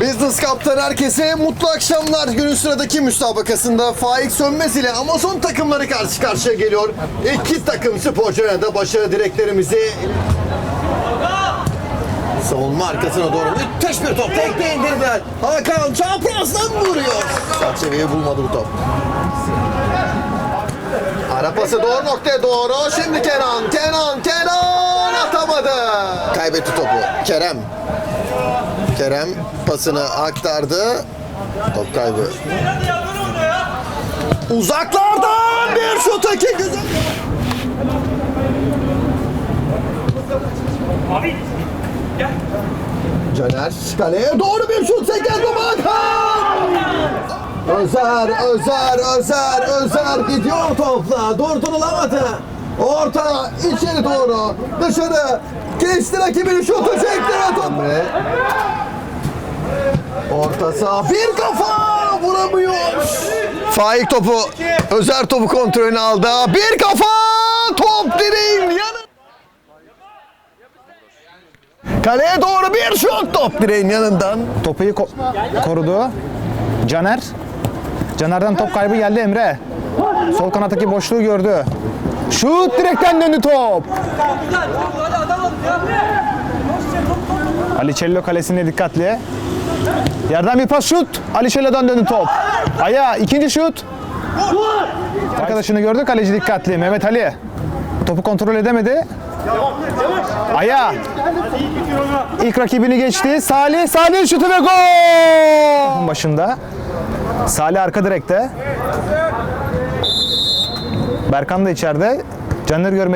Business Cup'tan herkese mutlu akşamlar. Günün sıradaki müsabakasında Faik Sönmez ile Amazon takımları karşı karşıya geliyor. İki takım sporcuya da başarı dileklerimizi Savunma arkasına doğru müthiş bir top. Tekte indirdiler. Hakan çaprazdan vuruyor. Çerçeveyi bulmadı bu top. Ara pası doğru noktaya doğru. Şimdi Kenan, Kenan, Kenan. Kerem. Kerem pasını aktardı. Top kaybı. Uzaklardan bir şut iki güzel. Caner kaleye doğru bir şut seken Hakan. Özer, Özer, Özer, Özer gidiyor topla. Durdurulamadı. Orta içeri doğru. Dışarı. Kesti rakibini şutu çekti ve top. Orta saha bir kafa vuramıyor. Faik topu, Özer topu kontrolünü aldı. Bir kafa top direğin yanı. Kaleye doğru bir şut top direğin yanından. Topu iyi ko- korudu. Caner. Caner'den top kaybı geldi Emre. Sol kanattaki boşluğu gördü. Şut direkten döndü top. Ali Cello kalesine dikkatli. Yerden bir pas şut. Ali Cello'dan döndü top. Aya ikinci şut. Arkadaşını gördü kaleci dikkatli. Mehmet Ali. Topu kontrol edemedi. Aya. İlk rakibini geçti. Salih, Salih şutu ve gol! Başında. Salih arka direkte. Berkan da içeride. Caner görmek